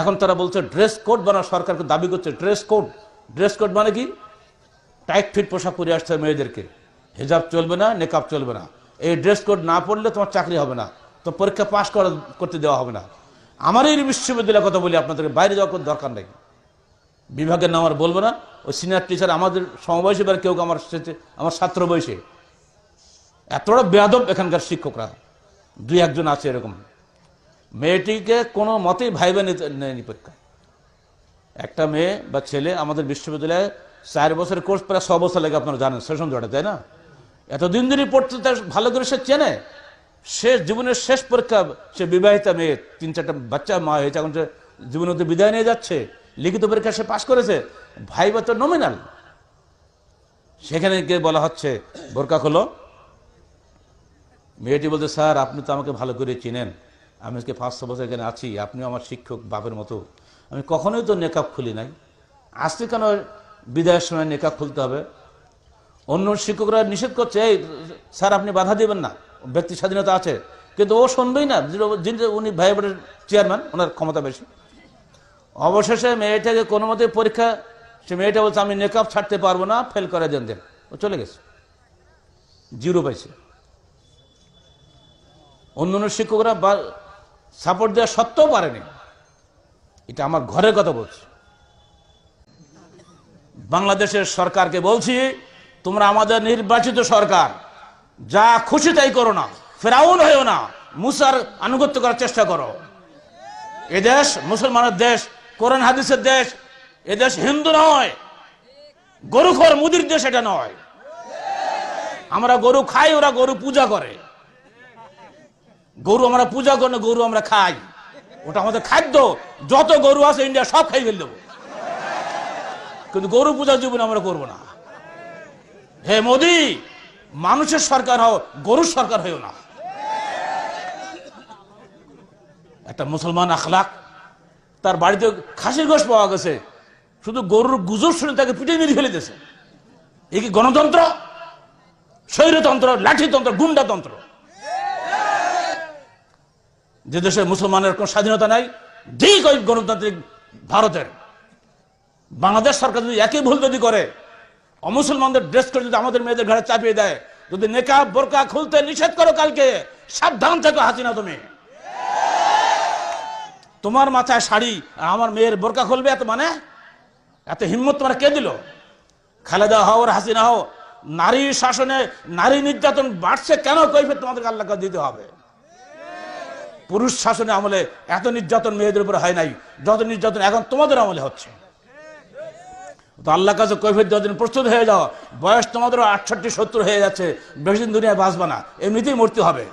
এখন তারা বলছে ড্রেস কোড বানা সরকারকে দাবি করছে ড্রেস কোড ড্রেস কোড মানে কি? টাইট ফিট পোশাক পরে আসতে হবে মেয়েদেরকে। হিজাব চলবে না নেকাব চলবে না। এই ড্রেস কোড না পড়লে তোমার চাকরি হবে না। তো পরীক্ষা পাশ করা, করতে দেওয়া হবে না। আমার এই বিশ্ববিদ্যালয়ের কথা বলি, আপনাদেরকে বাইরে যাওয়ার কোনো দরকার নেই। বিভাগের নাম আর বলব না। ওই সিনিয়র টিচার আমাদের সমবয়সী বা কেউ কেউ আমার আমার ছাত্র বয়সে। এতটা বেয়াদব এখানকার শিক্ষকরা। দুই একজন আছে এরকম। মেয়েটিকে কোনো মতেই ভাইবে নেয়নি পরীক্ষা একটা মেয়ে বা ছেলে আমাদের বিশ্ববিদ্যালয়ে চার বছরের কোর্স প্রায় ছ বছর লাগে আপনারা জানেন, সেশন জটে, তাই না? এতদিন দিনই পড়তে তার ভালো করে সে চেনে। শেষ জীবনের শেষ পরীক্ষা, সে বিবাহিতা মেয়ে, তিন চারটা বাচ্চা, মা হয়েছে, এখন সে জীবনে তো বিদায় নিয়ে যাচ্ছে। লিখিত পরীক্ষা সে পাশ করেছে। ভাইবা তো নমিনাল সেখানে গিয়ে বলা হচ্ছে, বোরকা খোলো। মেয়েটি বলতে স্যার, আপনি তো আমাকে ভালো করে চিনেন। আমি আজকে পাঁচ ছ বছর এখানে আছি আপনি আমার শিক্ষক বাপের মতো। আমি কখনোই তো নেকাব খুলি নাই। আজকে কেন বিদায়ের সময় নেকাব খুলতে হবে? অন্য শিক্ষকরা নিষেধ করছে, এই, স্যার, আপনি বাধা দিবেন না। ব্যক্তি স্বাধীনতা আছে। কিন্তু ও শুনবেই না। উনি ভাই বোনের চেয়ারম্যান, ওনার ক্ষমতা বেশি। অবশেষে মেয়েটাকে কোনো মতে পরীক্ষা, সে মেয়েটা বলছে, আমি নেকাব ছাড়তে পারব না, ফেল করে দেন দেন। ও চলে গেছে। জিরো পাইছে। অন্য অন্য শিক্ষকরা সাপোর্ট দেওয়া সত্ত্বেও পারেনি। এটা আমার ঘরের কথা বলছি। বাংলাদেশের সরকারকে বলছি, তোমরা আমাদের নির্বাচিত সরকার, যা খুশি তাই করো না, ফেরাউন হয়েও না, মুসার আনুগত্য করার চেষ্টা করো। এদেশ মুসলমানের দেশ, কোরআন হাদিসের দেশ এদেশ হিন্দু নয় গরুখর মুদির দেশ এটা নয়। আমরা গরু খাই, ওরা গরু পূজা করে। গরু আমরা পূজা করি না, গরু আমরা খাই। ওটা আমাদের খাদ্য। যত গরু আছে ইন্ডিয়া সব খাই ফেল দেবো। কিন্তু গরু পূজার জীবন আমরা করব না। হে মোদি, মানুষের সরকার হও, গরুর সরকার হইও না। একটা মুসলমান আখলাক, তার বাড়িতে খাসির গোশ পাওয়া গেছে। শুধু গরুর গুজর শুনে তাকে পিটে মেরে ফেলে দিয়েছে। এ কি গণতন্ত্র? স্বৈরতন্ত্র, লাঠিতন্ত্র, গুন্ডাতন্ত্র। যে দেশে মুসলমানের কোন স্বাধীনতা নাই ঠিক ওই গণতান্ত্রিক ভারতের। বাংলাদেশ সরকার যদি একই ভুল যদি করে, অমুসলমানদের ড্রেস করে যদি আমাদের মেয়েদের ঘরে চাপিয়ে দেয়, যদি নেকা বোরকা খুলতে নিষেধ করো কালকে, সাবধান থেকো হাসিনা তুমি। তোমার মাথায় শাড়ি আর আমার মেয়ের বোরকা খুলবে, এত মানে? এত হিম্মত তোমার কে দিল? খালেদা হও হাসিনা হও, নারী শাসনে নারী নির্যাতন বাড়ছে কেন? কৈফিয়ত তোমাদেরকে আল্লাহকে দিতে হবে। পুরুষ শাসনের আমলে এত নির্যাতন মেয়েদের উপরে হয় নাই। যত নির্যাতন এখন তোমাদের আমলে হচ্ছে। তো আল্লাহ কাছে কৈফিয়ত যতদিন প্রস্তুত হয়ে যাও। বয়স তোমাদেরও আটষট্টি, সত্তর হয়ে যাচ্ছে। বেশি দিন দুনিয়ায় বাঁচবে না। এমনিতেই মরতে হবে।